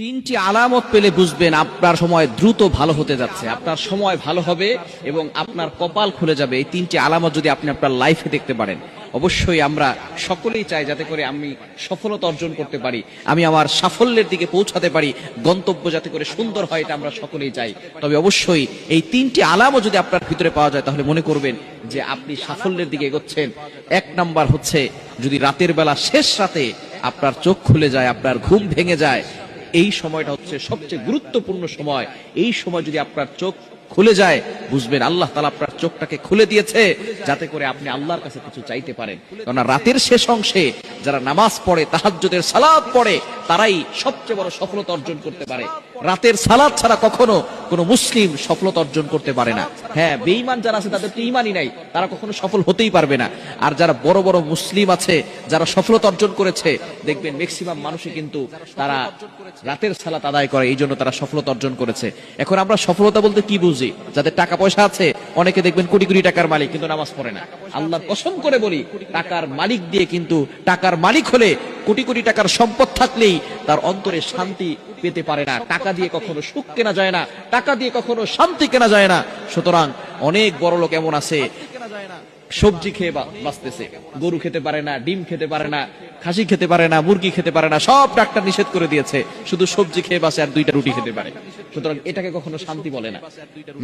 তিনটি আলামত পেলে বুঝবেন আপনার সময় দ্রুত ভালো হতে যাচ্ছে। আপনার সময় ভালো হবে এবং আপনার কপাল খুলে যাবে। এই তিনটি আলামত যদি আপনি আপনার লাইফে দেখতে পারেন, অবশ্যই আমরা সকলেই চাই যাতে করে আমি সফলতা অর্জন করতে পারি, আমি আমার সাফল্যের দিকে পৌঁছাতে পারি, গন্তব্য যাতে করে সুন্দর হয়, এটা আমরা সকলেই চাই। তবে অবশ্যই এই তিনটি আলামত যদি আপনার ভিতরে পাওয়া যায়, তাহলে মনে করবেন যে আপনি সাফল্যের দিকে এগোচ্ছেন। এক নাম্বার হচ্ছে, যদি রাতের বেলা শেষ রাতে আপনার চোখ খুলে যায়, আপনার ঘুম ভেঙে যায় এই সময়টা হচ্ছে সবচেয়ে গুরুত্বপূর্ণ সময়। এই সময় যদি আপনার চোখ খুলে যায়, বুঝবেন আল্লাহ তালা আপনার চোখটাকে খুলে দিয়েছে, যাতে করে আপনি আল্লাহর কাছে কিছু চাইতে পারেন। কেননা রাতের শেষ অংশে যারা নামাজ পড়ে, তাহাজ্জুদের সালাদ পড়ে, তারাই সবচেয়ে বড় সফলতা অর্জন করতে পারে। রাতের সালাদ ছাড়া কখনো কোনো মুসলিম সফলতা অর্জন করতে পারে না। হ্যাঁ বেঈমান যারা আছে তাদের তো ইমানই নাই, তারা কখনো সফল হতেই পারবে না। আর যারা বড় বড় মুসলিম আছে, যারা সফলতা অর্জন করেছে, দেখবেন ম্যাক্সিমাম মানুষই কিন্তু তারা রাতের সালাত আদায় করে এই জন্য তারা সফলতা অর্জন করেছে। এখন আমরা সফলতা বলতে কি বুঝি? যাদের টাকা পয়সা আছে অনেকে দেখবেন কোটি কোটি টাকার মালিক, কিন্তু নামাজ পড়ে না। আল্লাহ কসম করে বলি, টাকার মালিক দিয়ে কিন্তু টাকার মালিক হলে কোটি কোটি টাকার সম্পদ থাকলেই তার অন্তরে শান্তি পেতে পারে না। টাকা দিয়ে কখনো সুখ কেনা যায় না, টাকা দিয়ে কখনো শান্তি কেনা যায় না। সুতরাং অনেক বড় লোক এমন আছে সবজি খেয়ে বাঁচতেছে। গরু খেতে পারে না, ডিম খেতে পারে না, খাসি খেতে পারে না, মুরগি খেতে পারে না, সব ডাক্তার নিষেধ করে দিয়েছে। শুধু সবজি খেয়ে বাসে আর দুইটা রুটি খেতে পারে। সুতরাং এটাকে কখনো শান্তি বলে না।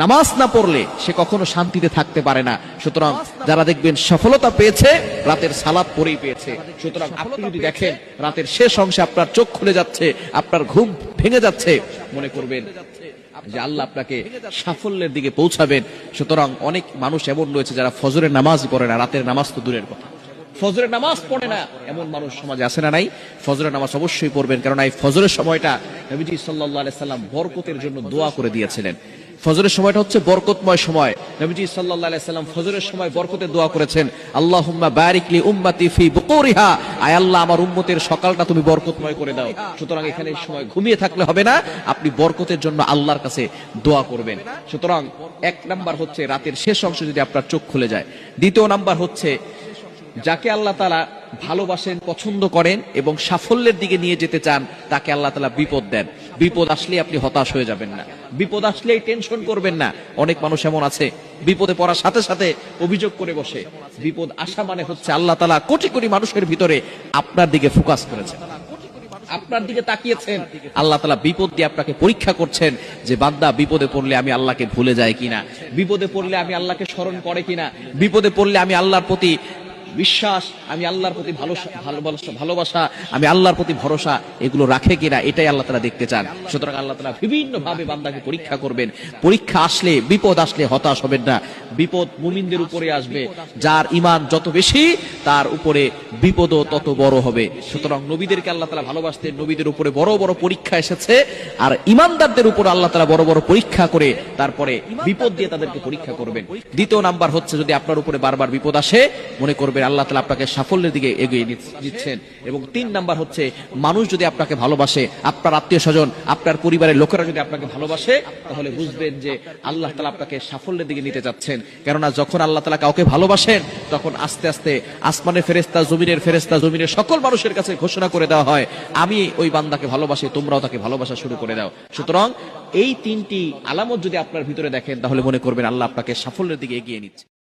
নামাজ না পড়লে সে কখনো শান্তিতে থাকতে পারে না। সুতরাং যারা দেখবেন সফলতা পেয়েছে, রাতের সালাদ পরেই পেয়েছে। সুতরাং আপনি যদি দেখেন, রাতের শেষ অংশে আপনার চোখ খুলে যাচ্ছে, আপনার ঘুম ভেঙে যাচ্ছে। মনে করবেন যে আল্লাহ আপনাকে সাফল্যের দিকে পৌঁছাবেন। সুতরাং অনেক মানুষ এমন রয়েছে যারা ফজরের নামাজ পড়ে না, রাতের নামাজ তো দূরের কথা। ফজরের নামাজ পড়ে না, এমন মানুষ সমাজে আসে না নাই? ফজরের নামাজ অবশ্যই পড়বেন কারণ এই ফজরের সময়টা নবীজি সাল্লাহ সাল্লাম বরকতের জন্য দোয়া করে দিয়েছিলেন। ফজরের সময়টা হচ্ছে বরকতময় সময়। নবীজি আলাইহি সাল্লাম ফজরের সময় বরকতের দোয়া করেছেন, আল্লাহুম্মা বারিক লি উম্মতি ফি বুকুরিহা। আয় আল্লাহ, আমার উম্মতের সকালটা তুমি বরকতময় করে দাও। সুতরাং এখানে সময় ঘুমিয়ে থাকলে হবে না, আপনি বরকতের জন্য আল্লাহর কাছে দোয়া করবেন। সুতরাং এক নাম্বার হচ্ছে রাতের শেষ অংশ যদি আপনার চোখ খুলে যায়। দ্বিতীয় নাম্বার হচ্ছে, যাকে আল্লাহ তালা ভালোবাসেন, পছন্দ করেন এবং সাফল্যের দিকে নিয়ে যেতে চান, তাকে আল্লাহ তালা বিপদ দেন। বিপদ আসলে আপনি হতাশ হয়ে যাবেন না। বিপদ আসলেই টেনশন করবেন না। অনেক মানুষ এমন আছে, বিপদে পড়ার সাথে সাথে অভিযোগ করে বসে। বিপদ আসা মানে হচ্ছে আল্লাহ তালা কোটি কোটি মানুষের ভিতরে আপনার দিকে ফোকাস করেছে আপনার দিকে তাকিয়েছেন। আল্লাহ তালা বিপদ দিয়ে আপনাকে পরীক্ষা করছেন যে, বান্দা, বিপদে পড়লে আমি আল্লাহকে ভুলে যাই কিনা? বিপদে পড়লে আমি আল্লাহকে স্মরণ করে কিনা? বিপদে পড়লে আমি আল্লাহর প্রতি বিশ্বাস, আমি আল্লাহর প্রতি ভালো ভালোবাসা ভালোবাসা, আমি আল্লাহর প্রতি ভরসা, এগুলো রাখে কিনা, এটাই আল্লাহ তালা দেখতে চান। সুতরাং আল্লাহ তালা বিভিন্ন ভাবে বান্দাকে পরীক্ষা করবেন। পরীক্ষা আসলে, বিপদ আসলে হতাশ হবেন না। বিপদ মুমিনদের উপরে আসবে। যার ইমান যত বেশি, তার উপরে বিপদও তত বড় হবে। সুতরাং নবীদেরকে আল্লাহ তারা ভালোবাসতেন নবীদের উপরে বড় বড় পরীক্ষা এসেছে। আর ইমানদারদের উপর আল্লাহ তারা বড় বড় পরীক্ষা করে তারপরে বিপদ দিয়ে তাদেরকে পরীক্ষা করবেন। দ্বিতীয় নাম্বার হচ্ছে, যদি আপনার উপরে বারবার বিপদ আসে, মনে করবেন আল্লাহ তালা আপনাকে সাফল্যের দিকে এগিয়ে দিচ্ছেন এবং তিন নাম্বার হচ্ছে, মানুষ যদি আপনাকে ভালোবাসে, আপনার আত্মীয় স্বজন, আপনার পরিবারের লোকেরা যদি আপনাকে ভালোবাসে, তাহলে বুঝবেন যে আল্লাহ তালা আপনাকে সাফল্যের দিকে নিতে যাচ্ছেন কেননা যখন আল্লাহ তালা কাউকে ভালোবাসেন, তখন আস্তে আস্তে আসমানের ফেরেস্তা জমিনের ফেরেস্তা জমিনের সকল মানুষের কাছে ঘোষণা করে দেওয়া হয়, আমি ওই বান্দাকে ভালোবাসি, তোমরাও তাকে ভালোবাসা শুরু করে দাও। সুতরাং এই তিনটি আলামত যদি আপনার ভিতরে দেখেন, তাহলে মনে করবেন আল্লাহ আপনাকে সাফল্যের দিকে এগিয়ে নিচ্ছে।